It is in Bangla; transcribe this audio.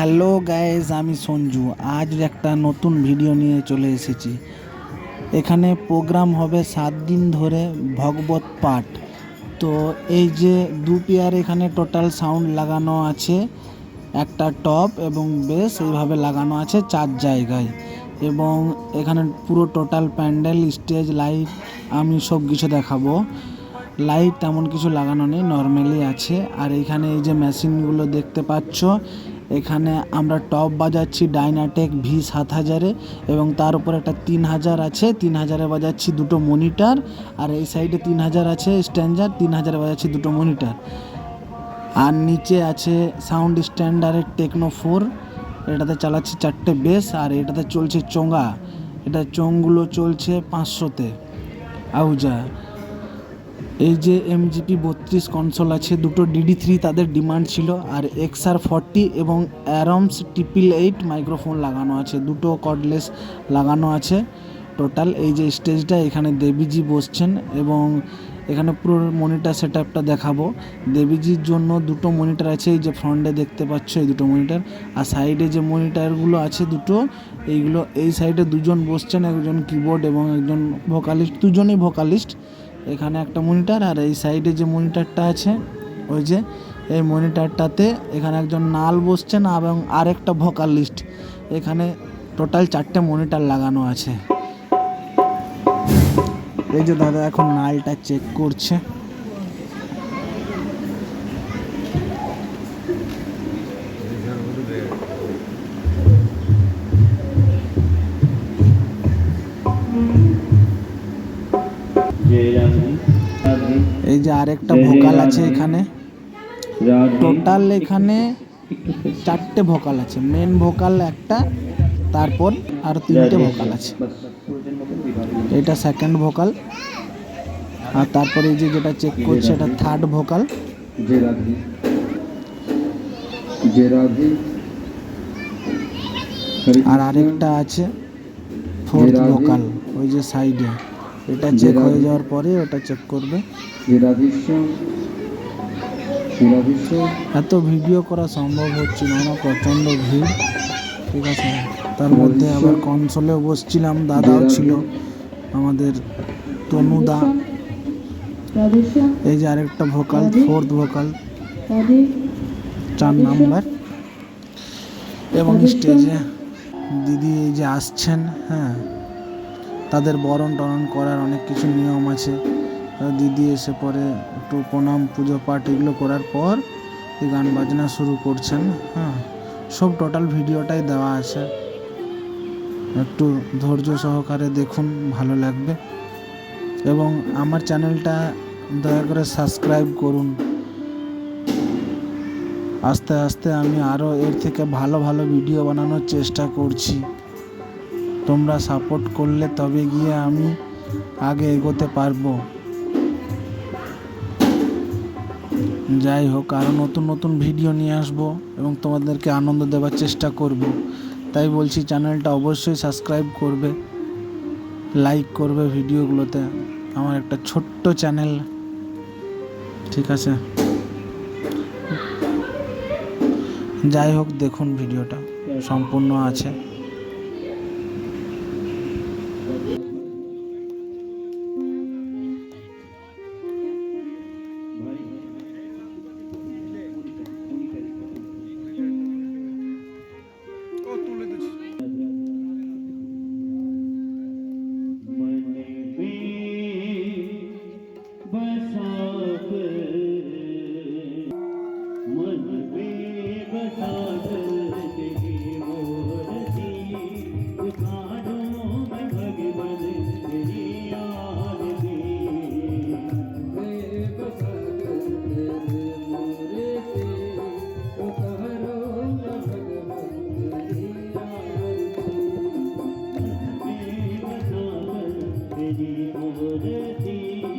হ্যালো গাইজ আমি সঞ্জু। আজ একটা নতুন ভিডিও নিয়ে চলে এসেছি। এখানে প্রোগ্রাম হবে সাত দিন ধরে ভগবত পাঠ। তো এই যে দু পেয়ার এখানে টোটাল সাউন্ড লাগানো আছে, একটা টপ এবং বেস এইভাবে লাগানো আছে চার জায়গায়। এবং এখানে পুরো টোটাল প্যান্ডেল, স্টেজ, লাইট আমি সব কিছু দেখাবো। লাইট তেমন কিছু লাগানো নেই, নর্মালি আছে। আর এখানে এই যে মেশিনগুলো দেখতে পাচ্ছ এখানে আমরা টপ বাজাচ্ছি ডাইনাটেক ভি সাত হাজারে এবং তার উপর একটা তিন হাজার আছে। তিন হাজারে বাজাচ্ছি দুটো মনিটার আর এই সাইডে তিন হাজার আছে স্ট্যান্ডার তিন হাজারে বাজাচ্ছি দুটো মনিটার। আর নিচে আছে সাউন্ড স্ট্যান্ডারের টেকনো ফোর এটাতে চালাচ্ছি চারটে বেস আর এটাতে চলছে চোঙা। এটা চোঙগুলো চলছে পাঁচশোতে। আউজা এই যে এমজিপি বত্রিশ কনসোল আছে, দুটো ডিডি থ্রি তাদের ডিমান্ড ছিল আর এক্স আর ফর্টি এবং অ্যারমস ট্রিপল এইট মাইক্রোফোন লাগানো আছে, দুটো কর্ডলেস লাগানো আছে টোটাল এই যে স্টেজটা এখানে দেবীজি বসছেন এবং এখানে পুরো মনিটর সেট আপটা দেখাবো। দেবীজির জন্য দুটো মনিটর আছে, এই যে ফ্রন্টে দেখতে পাচ্ছ এই দুটো মনিটর আর সাইডে যে মনিটরগুলো আছে দুটো, এইগুলো, এই সাইডে দুজন বসছেন, একজন কিবোর্ড এবং একজন ভোকালিস্ট দুজনেই ভোকালিস্ট এখানে একটা মনিটার আর এই সাইডে যে মনিটারটা আছে, ওই যে এই মনিটারটাতে এখানে একজন নাল বসছেন এবং আরেকটা ভোকালিস্ট এখানে টোটাল চারটে মনিটার লাগানো আছে। এই যে দাদা এখন নালটা চেক করছে। যে আরেকটা ভোকাল আছে এখানে। টোটাল এখানে চারটে ভোকাল আছে। মেন ভোকাল একটা তারপর আর তিনটে ভোকাল আছে। এটা সেকেন্ড ভোকাল। আর তারপরে এই যে যেটা চেক করছে এটা থার্ড ভোকাল। আর আরেকটা আছে ফোর্থ ভোকাল ওই যে সাইডে এটা চেক হয়ে যাওয়ার পরে ওটা চেক করবে। এত ভিডিও করা সম্ভব হচ্ছিল না প্রচণ্ড ভিড়। ঠিক আছে তার মধ্যে আবার কনসোলে বসছিলাম দাদাও ছিল আমাদের তনুদা। এই যে আরেকটা ভোকাল ফোর্থ ভোকাল চার নাম্বার। এবং স্টেজে দিদি এই যে আসছেন হ্যাঁ তাদের বরণ টরণ করার অনেক কিছু নিয়ম আছে। দিদি এসে পরে একটু প্রণাম, পুজো, পাঠ এগুলো করার পর গান বাজনা শুরু করছেন। হ্যাঁ সব টোটাল ভিডিওটাই দেওয়া আছে। একটু ধৈর্য সহকারে দেখুন, ভালো লাগবে। এবং আমার চ্যানেলটা দয়া করে সাবস্ক্রাইব করুন। আস্তে আস্তে আমি আরও এর থেকে ভালো ভালো ভিডিও বানানোর চেষ্টা করছি। তোমরা সাপোর্ট করলে তবে গিয়ে আমি আগে এগোতে পারব। যাই হোক আরও নতুন নতুন ভিডিও নিয়ে আসব এবং তোমাদেরকে আনন্দ দেওয়ার চেষ্টা করব। তাই বলছি চ্যানেলটা অবশ্যই সাবস্ক্রাইব করবে লাইক করবে ভিডিওগুলোতে আমার একটা ছোট্ট চ্যানেল ঠিক আছে? যাই হোক, দেখুন ভিডিওটা সম্পূর্ণ আছে। मीठी